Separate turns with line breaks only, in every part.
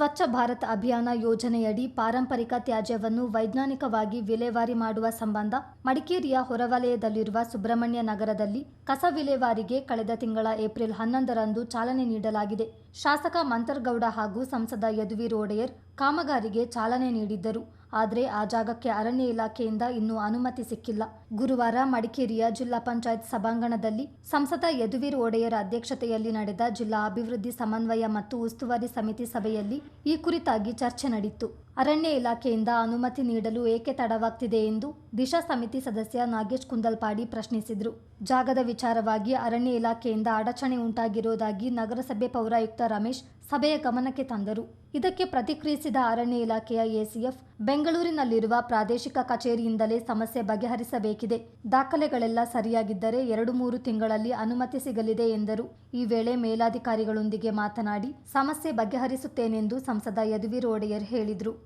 ಸ್ವಚ್ಛ ಭಾರತ್ ಅಭಿಯಾನ ಯೋಜನೆಯಡಿ ಪಾರಂಪರಿಕ ತ್ಯಾಜ್ಯವನ್ನು ವೈಜ್ಞಾನಿಕವಾಗಿ ವಿಲೇವಾರಿ ಮಾಡುವ ಸಂಬಂಧ ಮಡಿಕೇರಿಯ ಹೊರವಲಯದಲ್ಲಿರುವ ಸುಬ್ರಹ್ಮಣ್ಯ ನಗರದಲ್ಲಿ ಕಸ ವಿಲೇವಾರಿಗೆ ಕಳೆದ ತಿಂಗಳ ಏಪ್ರಿಲ್ ಹನ್ನೊಂದರಂದು ಚಾಲನೆ ನೀಡಲಾಗಿದೆ. ಶಾಸಕ ಮಂತರ್ಗೌಡ ಹಾಗೂ ಸಂಸದ ಯದುವೀರ್ ಒಡೆಯರ್ ಕಾಮಗಾರಿಗೆ ಚಾಲನೆ ನೀಡಿದ್ದರು. ಆದರೆ ಆ ಜಾಗಕ್ಕೆ ಅರಣ್ಯ ಇಲಾಖೆಯಿಂದ ಇನ್ನೂ ಅನುಮತಿ ಸಿಕ್ಕಿಲ್ಲ. ಗುರುವಾರ ಮಡಿಕೇರಿಯ ಜಿಲ್ಲಾ ಪಂಚಾಯತ್ ಸಭಾಂಗಣದಲ್ಲಿ ಸಂಸದ ಯದುವೀರ್ ಒಡೆಯರ್ ಅಧ್ಯಕ್ಷತೆಯಲ್ಲಿ ನಡೆದ ಜಿಲ್ಲಾ ಅಭಿವೃದ್ಧಿ ಸಮನ್ವಯ ಮತ್ತು ಉಸ್ತುವಾರಿ ಸಮಿತಿ ಸಭೆಯಲ್ಲಿ ಈ ಕುರಿತಾಗಿ ಚರ್ಚೆ ನಡೆಯಿತು ಅರಣ್ಯ ಇಲಾಖೆಯಿಂದ ಅನುಮತಿ ನೀಡಲು ಏಕೆ ತಡವಾಗ್ತಿದೆ ಎಂದು ದಿಶಾ ಸಮಿತಿ ಸದಸ್ಯ ನಾಗೇಶ್ ಕುಂದಲ್ಪಾಡಿ ಪ್ರಶ್ನಿಸಿದರು. ಜಾಗದ ವಿಚಾರವಾಗಿ ಅರಣ್ಯ ಇಲಾಖೆಯಿಂದ ಅಡಚಣೆ ಉಂಟಾಗಿರುವುದಾಗಿ ನಗರಸಭೆ ಪೌರಾಯುಕ್ತ ರಮೇಶ್ ಸಭೆಯ ಗಮನಕ್ಕೆ ತಂದರು. ಇದಕ್ಕೆ ಪ್ರತಿಕ್ರಿಯಿಸಿದ ಅರಣ್ಯ ಇಲಾಖೆಯ ಎಸಿಎಫ್, ಬೆಂಗಳೂರಿನಲ್ಲಿರುವ ಪ್ರಾದೇಶಿಕ ಕಚೇರಿಯಿಂದಲೇ ಸಮಸ್ಯೆ ಬಗೆಹರಿಸಬೇಕಿದೆ. ದಾಖಲೆಗಳೆಲ್ಲ ಸರಿಯಾಗಿದ್ದರೆ ಎರಡು ಮೂರು ತಿಂಗಳಲ್ಲಿ ಅನುಮತಿ ಸಿಗಲಿದೆ ಎಂದರು. ಈ ವೇಳೆ ಮೇಲಾಧಿಕಾರಿಗಳೊಂದಿಗೆ ಮಾತನಾಡಿ, ಸಮಸ್ಯೆ ಬಗೆಹರಿಸುತ್ತೇನೆಂದು ಸಂಸದ ಯದುವೀರ್ ಒಡೆಯರ್ ಹೇಳಿದರು.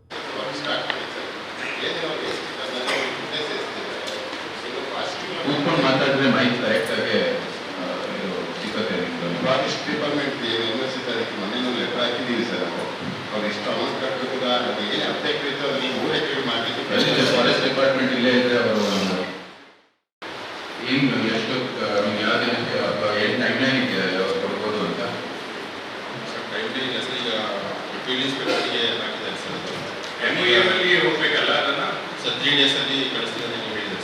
ಕೂತ್ಕೊಂಡು ಮಾತಾಡಿದ್ರೆ ಮೈಕ್ ಕರೆಕ್ಟ್
ಡೇಸ್ ಅಲ್ಲಿ ಕಳಿಸ್ತೀನಿ ಅಂತ ನೀವು ಹೇಳಿದ್ದಾರೆ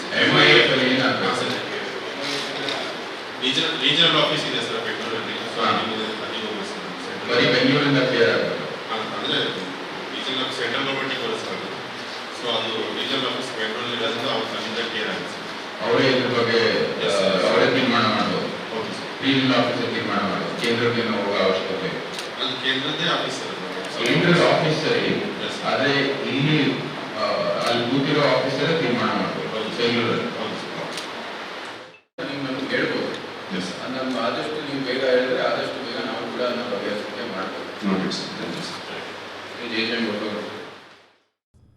ಸರ್. ರೀಜನಲ್ ರೀಜನಲ್ ಆಫೀಸ್ ಇದೆ ಸರ್ ಬೆಂಗಳೂರಲ್ಲಿ. ಸೊ ಅಲ್ಲಿಗೆ ಅಲ್ಲಿಗೆ ಹೋಗಿ ಸರ್.
ಬರೀ ಬೆಂಗಳೂರಿಂದ ಕ್ಲಿಯರ್ ಆಗ್ತದೆ
ಅಂದರೆ ರೀಜನಲ್ ಆಫೀಸ್ ಸೆಂಟ್ರಲ್ ಗೌರ್ಮೆಂಟಿಗೆ ಬರುತ್ತೆ ಸರ್ ಸೊ ಅದು ರೀಜನಲ್ ಆಫೀಸ್ ಬೆಂಗಳೂರಲ್ಲಿ ಇರೋದ್ರಿಂದ ಅವ್ರು ಅಲ್ಲಿಂದ ಕ್ಲಿಯರ್ ಆಗುತ್ತೆ ಸರ್.
ಅವರೇ ಇದ್ರ ಬಗ್ಗೆ. ಅವರೇ ತೀರ್ಮಾನ ಮಾಡ್ಬೋದು.
Okay sir.
ರೀಜನಲ್ ಆಫೀಸ್ ತೀರ್ಮಾನ ಮಾಡ್ಬೋದು. ಕೇಂದ್ರಕ್ಕೆ ಹೋಗುವ ಹೋಗೋ ಅವಶ್ಯಕತೆ.
ಅದು ಕೇಂದ್ರದ್ದೇ ಆಫೀಸ್ ಸರ್.
ಕೇಂದ್ರದ ಆಫೀಸ್ ಸರಿ. ಆದ್ರೆ ಇಲ್ಲಿ ಕೂತಿರೋ ಆಫೀಸರೇ ತೀರ್ಮಾನ
ಮಾಡಬೇಕು.
ಬೆಂಗಳೂರಲ್ಲಿ ನಿಮ್ಮನ್ನು ಹೇಳ್ಬೋದು ನಮ್ಮ ಆದಷ್ಟು ನೀವು ಬೇಗ ಹೇಳಿದ್ರೆ ಆದಷ್ಟು ಬೇಗ ನಾವು ಕೂಡ ಅದನ್ನ ಬಗೆಹರಿಸಿಕೆ ಮಾಡ್ಬೋದು.
Sir. Thank you sir.
J ಜೆ ಗೊತ್ತವರು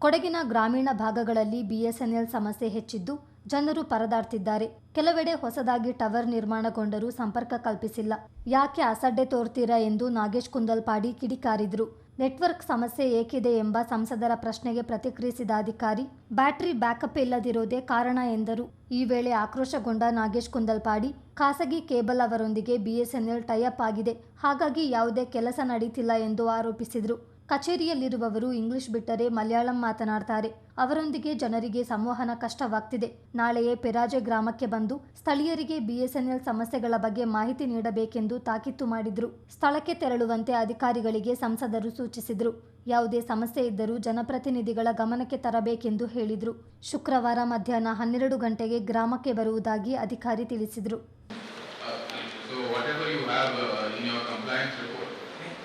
ಕೊಡಗಿನ ಗ್ರಾಮೀಣ ಭಾಗಗಳಲ್ಲಿ ಬಿಎಸ್ಎನ್ಎಲ್ ಸಮಸ್ಯೆ ಹೆಚ್ಚಿದ್ದು ಜನರು ಪರದಾಡ್ತಿದ್ದಾರೆ. ಕೆಲವೆಡೆ ಹೊಸದಾಗಿ ಟವರ್ ನಿರ್ಮಾಣಗೊಂಡರೂ ಸಂಪರ್ಕ ಕಲ್ಪಿಸಿಲ್ಲ. ಯಾಕೆ ಅಸಡ್ಡೆ ತೋರ್ತೀರಾ ಎಂದು ನಾಗೇಶ್ ಕುಂದಲ್ಪಾಡಿ ಕಿಡಿಕಾರಿದ್ರು. ನೆಟ್ವರ್ಕ್ ಸಮಸ್ಯೆ ಏಕಿದೆ ಎಂಬ ಸಂಸದರ ಪ್ರಶ್ನೆಗೆ ಪ್ರತಿಕ್ರಿಯಿಸಿದ ಅಧಿಕಾರಿ, ಬ್ಯಾಟರಿ ಬ್ಯಾಕಪ್ ಇಲ್ಲದಿರೋದೇ ಕಾರಣ ಎಂದರು. ಈ ವೇಳೆ ಆಕ್ರೋಶಗೊಂಡ ನಾಗೇಶ್ ಕುಂದಲ್ಪಾಡಿ, ಖಾಸಗಿ ಕೇಬಲ್ ಅವರೊಂದಿಗೆ ಬಿಎಸ್ಎನ್ಎಲ್ ಟೈಅಪ್ ಆಗಿದೆ, ಹಾಗಾಗಿ ಯಾವುದೇ ಕೆಲಸ ನಡೀತಿಲ್ಲ ಎಂದು ಆರೋಪಿಸಿದರು. ಕಚೇರಿಯಲ್ಲಿರುವವರು ಇಂಗ್ಲಿಷ್ ಬಿಟ್ಟರೆ ಮಲಯಾಳಂ ಮಾತನಾಡ್ತಾರೆ. ಅವರೊಂದಿಗೆ ಜನರಿಗೆ ಸಂವಹನ ಕಷ್ಟವಾಗ್ತಿದೆ. ನಾಳೆಯೇ ಪೆರಾಜೆ ಗ್ರಾಮಕ್ಕೆ ಬಂದು ಸ್ಥಳೀಯರಿಗೆ ಬಿಎಸ್ಎನ್ಎಲ್ ಸಮಸ್ಯೆಗಳ ಬಗ್ಗೆ ಮಾಹಿತಿ ನೀಡಬೇಕೆಂದು ತಾಕೀತು ಮಾಡಿದ್ರು. ಸ್ಥಳಕ್ಕೆ ತೆರಳುವಂತೆ ಅಧಿಕಾರಿಗಳಿಗೆ ಸಂಸದರು ಸೂಚಿಸಿದರು. ಯಾವುದೇ ಸಮಸ್ಯೆ ಇದ್ದರೂ ಜನಪ್ರತಿನಿಧಿಗಳ ಗಮನಕ್ಕೆ ತರಬೇಕೆಂದು ಹೇಳಿದರು. ಶುಕ್ರವಾರ ಮಧ್ಯಾಹ್ನ ಹನ್ನೆರಡು ಗಂಟೆಗೆ ಗ್ರಾಮಕ್ಕೆ ಬರುವುದಾಗಿ ಅಧಿಕಾರಿ ತಿಳಿಸಿದರು.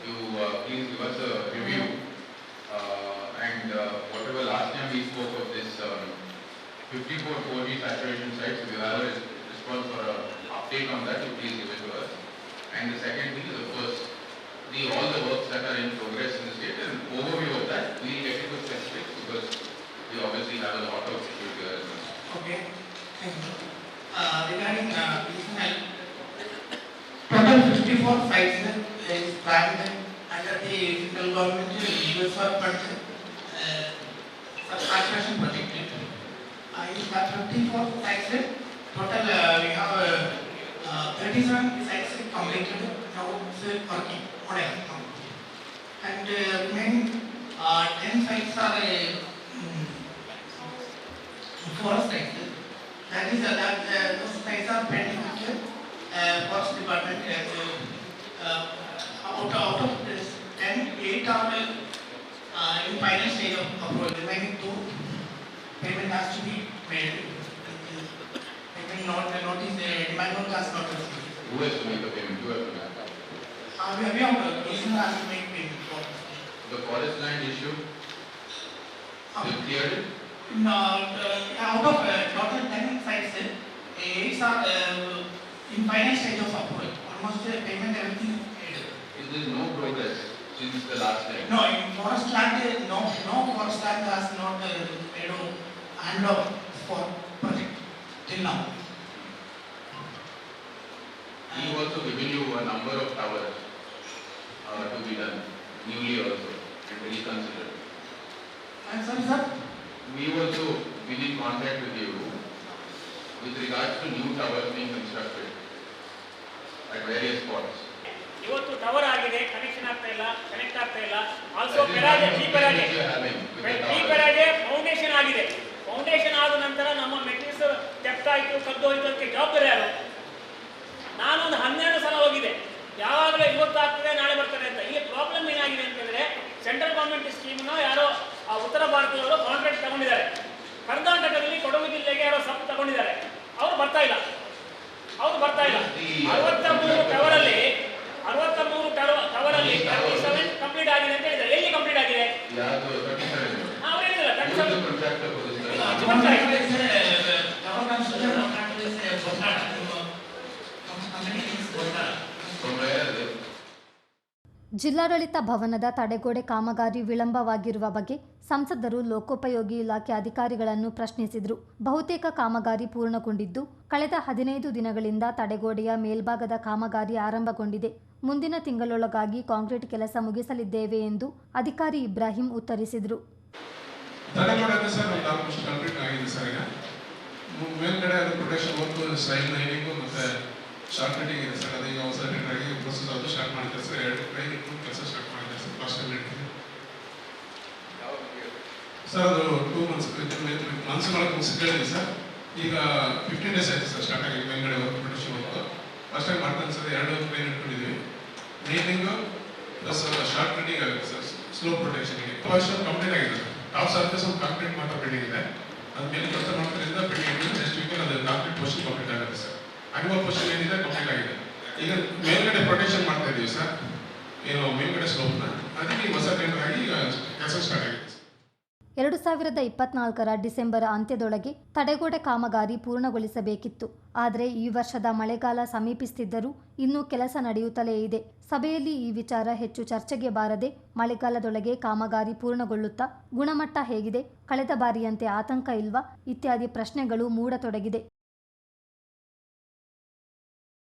Uh, uh, please give us a whatever last time we spoke of this um, 54 4G saturation sites, if you have a res- response or a update on that, you please give it to us. And the second thing is, of course, the, all the works that are in progress in the state, an overview of that, we'll get into specifics because we obviously have a lot of issues here.
Okay, thank you. Uh, regarding, uh, BSNL, total fifty-four sites is planned under the central government US for project, uh, for construction project. Uh, in that fifty-four sites, total, uh, we have, uh, uh, thirty-seven sites completed, now it's uh, working, whatever. And, uh, remaining, uh, ten sites are, uh, forest sites. That is, uh, that, uh, those sites are pending with, uh, forest department, uh, uh, out, out of this, ten, eight are, uh, in final stage of approval, remaining two, payment has to be made. Payment not, the notice, uh, demand note has not received.
Who has to make the payment? Who has to make?
Uh, we have, we have, uh, reason has to make payment for.
The forest land issue,
Uh,
you cleared it?
No, uh, out of uh, total ten sites, uh, eight are uh, in final stage of approval. Almost uh, payment everything paid.
Is there no progress since the last time?
No, in forest land, uh, no, no forest land has not uh, on hand for project till now.
We have also given you a number of towers uh, to be done, newly also. and reconsider.
I'm sorry, sir.
We also been in contact with you with regards to new towers being constructed at various spots.
ಇವತ್ತು tower ಆಗಿದೆ connection ಆಗ್ತಾ ಇಲ್ಲ connect ಆಗ್ತಾ ಇಲ್ಲ. Also Peraje
of
Peraje foundation ಆಗಿದೆ. Foundation ಆದ ನಂತರ ನಮ್ಮ ಆಯ್ತು, ಕದ್ದು ಹೋಯ್ತು ಅದಕ್ಕೆ ಜವಾಬ್ದಾರಿ ಯಾರು? ನಾನೊಂದು ಹನ್ನೆರಡು ಸಲ ಹೋಗಿದೆ. ಯಾವಾಗಲೂ ಇವತ್ತು ಆಗ್ತದೆ, ನಾಳೆ ಬರ್ತದೆ ಅಂತ. ಇಲ್ಲಿ ಪ್ರಾಬ್ಲಮ್ ಏನಾಗಿದೆ ಅಂತಂದ್ರೆ ಸೆಂಟ್ರಲ್ ಗೌರ್ಮೆಂಟ್ ಸ್ಕೀಮ್ನ ಯಾರೋ ಆ ಉತ್ತರ ಭಾರತದವರು ಕಾಂಟ್ರಾಕ್ಟ್ ತಗೊಂಡಿದ್ದಾರೆ. ಕರ್ನಾಟಕದಲ್ಲಿ ಕೊಡಗು ಜಿಲ್ಲೆಗೆ ಯಾರೋ ಸಬ್ ತಗೊಂಡಿದ್ದಾರೆ. ಅವರು ಬರ್ತಾ ಇಲ್ಲ. ಅವರು ಬರ್ತಾ ಇಲ್ಲ. ಅರವತ್ತ ಮೂರು ಟವರಲ್ಲಿ ಅರವತ್ತ ಮೂರು ಟವರಲ್ಲಿ ತರ್ಟಿ ಸೆವೆನ್ ಕಂಪ್ಲೀಟ್ ಆಗಿದೆ ಅಂತ ಹೇಳಿದ್ದಾರೆ. ಎಲ್ಲಿ ಕಂಪ್ಲೀಟ್ ಆಗಿದೆ. Thirty seven?
ಜಿಲ್ಲಾಡಳಿತ ಭವನದ ತಡೆಗೋಡೆ ಕಾಮಗಾರಿ ವಿಳಂಬವಾಗಿರುವ ಬಗ್ಗೆ ಸಂಸದರು ಲೋಕೋಪಯೋಗಿ ಇಲಾಖೆ ಅಧಿಕಾರಿಗಳನ್ನು ಪ್ರಶ್ನಿಸಿದರು. ಬಹುತೇಕ ಕಾಮಗಾರಿ ಪೂರ್ಣಗೊಂಡಿದ್ದು ಕಳೆದ ಹದಿನೈದು ದಿನಗಳಿಂದ ತಡೆಗೋಡೆಯ ಮೇಲ್ಭಾಗದ ಕಾಮಗಾರಿ ಆರಂಭಗೊಂಡಿದೆ. ಮುಂದಿನ ತಿಂಗಳೊಳಗಾಗಿ ಕಾಂಕ್ರೀಟ್ ಕೆಲಸ ಮುಗಿಸಲಿದ್ದೇವೆ ಎಂದು ಅಧಿಕಾರಿ ಇಬ್ರಾಹಿಂ ಉತ್ತರಿಸಿದರು.
ಸರ್ ಅದು ಟೂ ಮಂತ್ಸ್ ಮಂತ್ಸ್ ಮಾಡಕ್ಕೆ ಸರ್ ಈಗ ಫಿಫ್ಟೀನ್ ಡೇಸ್ ಆಯ್ತು ಸರ್ ಸ್ಟಾರ್ಟ್ ಆಗಿ ಮೇಲ್ಗಡೆ ವರ್ಕ್ ಪ್ರೊಡಕ್ಷನ್ ಫಸ್ಟ್ ಟೈಮ್ ಮಾಡ್ತಾನೆ ಸರ್, ಎರಡು ಪ್ಲೇನ್ ಇಟ್ಕೊಂಡಿದ್ವಿ ಮೇನಿಂಗು ಪ್ಲಸ್ ಶಾರ್ಟ್ ಕಟಿಂಗ್ ಆಗುತ್ತೆ ಸರ್ ಸ್ಲೋ ಪ್ರೊಟೆಕ್ಷನ್ಗೆ ಫಸ್ಟ್ ಕಂಪ್ಲೀಟ್ ಆಗಿದೆ ಸರ್. ಟಾಪ್ ಸರ್ಫೇಸ್ ಒಂದು ಕಾಂಕ್ರೀಟ್ ಮಾತ್ರ ಬಿಲ್ಡಿಂಗ್ ಇದೆ. ಅದು ಮೇಲೆ ಕೆಲಸ ಮಾಡೋದ್ರಿಂದ ಬಿಲ್ಡಿಂಗ್ ನೆಕ್ಸ್ಟ್ ವೀಕ್ ಅದು ಕಾಂಕ್ರೀಟ್ ಪೋರ್ಷನ್ ಕಂಪ್ಲೀಟ್ ಆಗುತ್ತೆ ಸರ್. ಅನಿಮಲ್ ಪೋರ್ಷನ್ ಏನಿದೆ ಕಂಪ್ಲೀಟ್ ಆಗಿದೆ. ಈಗ ಮೇಲ್ಗಡೆ ಪ್ರೊಟೆಕ್ಷನ್ ಮಾಡ್ತಾ ಇದೀವಿ ಸರ್. ಏನು ಮೇಲ್ಗಡೆ ಸ್ಲೋಪ್ನ ಅದಕ್ಕೆ ಹೊಸ ಟೆಂಡರ್ ಆಗಿ ಈಗ ಕೆಲಸ ಸ್ಟಾರ್ಟ್ ಆಗಿದೆ.
ಎರಡು ಸಾವಿರದ ಇಪ್ಪತ್ನಾಲ್ಕರ ಡಿಸೆಂಬರ್ ಅಂತ್ಯದೊಳಗೆ ತಡೆಗೋಡೆ ಕಾಮಗಾರಿ ಪೂರ್ಣಗೊಳಿಸಬೇಕಿತ್ತು. ಆದರೆ ಈ ವರ್ಷದ ಮಳೆಗಾಲ ಸಮೀಪಿಸುತ್ತಿದ್ದರೂ ಇನ್ನೂ ಕೆಲಸ ನಡೆಯುತ್ತಲೇ ಇದೆ. ಸಭೆಯಲ್ಲಿ ಈ ವಿಚಾರ ಹೆಚ್ಚು ಚರ್ಚೆಗೆ ಬಾರದೆ ಮಳೆಗಾಲದೊಳಗೆ ಕಾಮಗಾರಿ ಪೂರ್ಣಗೊಳ್ಳುತ್ತಾ ಗುಣಮಟ್ಟ ಹೇಗಿದೆ, ಕಳೆದ ಬಾರಿಯಂತೆ ಆತಂಕ ಇಲ್ವಾ, ಇತ್ಯಾದಿ ಪ್ರಶ್ನೆಗಳು ಮೂಡತೊಡಗಿದೆ.